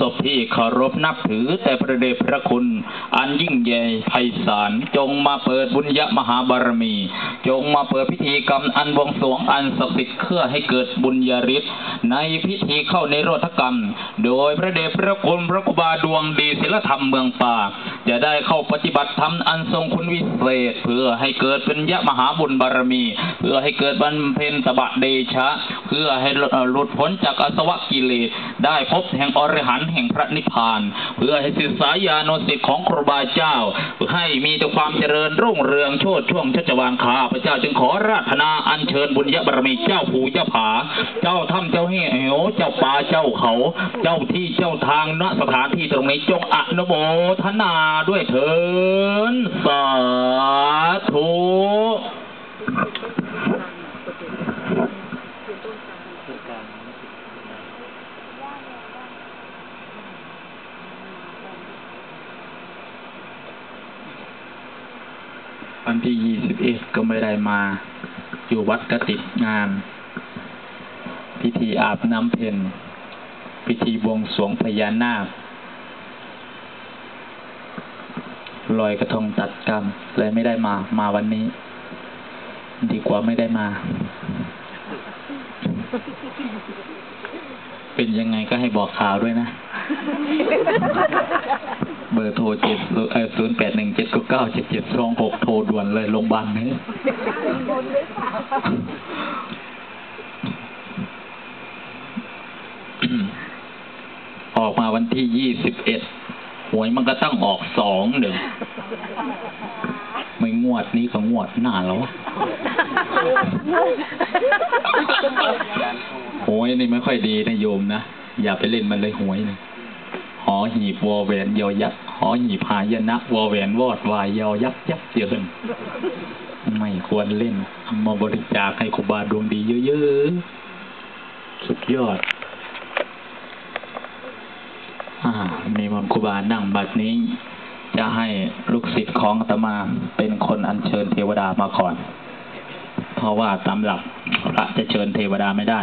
ศพที่เคารพนับถือแต่พระเดชพระคุณ อันยิ่งใหญ่ไพศาลจงมาเปิดบุญยมหาบารมี จงมาเปิดพิธีกรรมอันบวงสรวงอันศักดิ์สิทธิ์เพื่อให้เกิดบุญญาฤทธิ์ในพิธีเข้าในโรธกรรม โดยพระเดชพระคุณพระกุบาดวงดีศิลธรรมเมืองป่า จะได้เข้าปฏิบัติธรรมอันทรงคุณวิเศษ เพื่อให้เกิดเป็นยะมหาบุญบารมี เพื่อให้เกิดบรรเพ็ญตบะเดชะ เพื่อให้หลุดพ้นจากอสวะกิเลสได้พบแห่งอรหันต์แห่งพระนิพพาน เพื่อให้ศึกษายาโนสิทธิของครูบาเจ้า ให้มีแต่ความเจริญรุ่งเรืองโชดช่วงชัชวานข้าพระเจ้าจึงขอราธนาอัญเชิญบุญยบารมีเจ้าภูเจ้าผา เจ้าถ้ำเจ้าเหวเจ้าป่าเจ้าเขา เจ้าที่เจ้าทางณสถานที่ตรงนี้จงอนุโมทนาด้วยเถินสาธุวันที่ยี่สิบเอ็ดก็ไม่ได้มา อยู่วัดกติดงาน พิธีอาบน้ำเพ็ญพิธีบวงสรวงพญานาค ลอยกระทงตัดกรรมเลยไม่ได้มา มาวันนี้ ดีกว่าไม่ได้มา เป็นยังไงก็ให้บอกข่าวด้วยนะ เบอร์โทรเจ็ดศูนย์แปดหนึ่งเจ็ดเก้าเจ็ดเจ็ดสองหกโทรด่วนเลยโรงพยาบาลนี้ออกมาวันที่ยี่สิบเอ็ด หวยมันก็ต้องออกสองหนึ่ง ไม่งวดนี้ก็งวดหน้าแล้ววะหวยนี่ไม่ค่อยดีนะโยมนะ อย่าไปเล่นมันเลยหวยนะหอหีบวอแหวนยอยักษ์หอหีบพายนะวอแหวนวอดวายยอยักษ์ยักษ์เยินไม่ควรเล่นมาบริจาคให้ครูบาดวงดีเยอะๆ สุดยอดามีมนต์ครูบานั่งบัดนี้ จะให้ลูกศิษย์ของตมาเป็นคนอัญเชิญเทวดามาก่อน เพราะว่าตามหลักพระจะเชิญเทวดาไม่ได้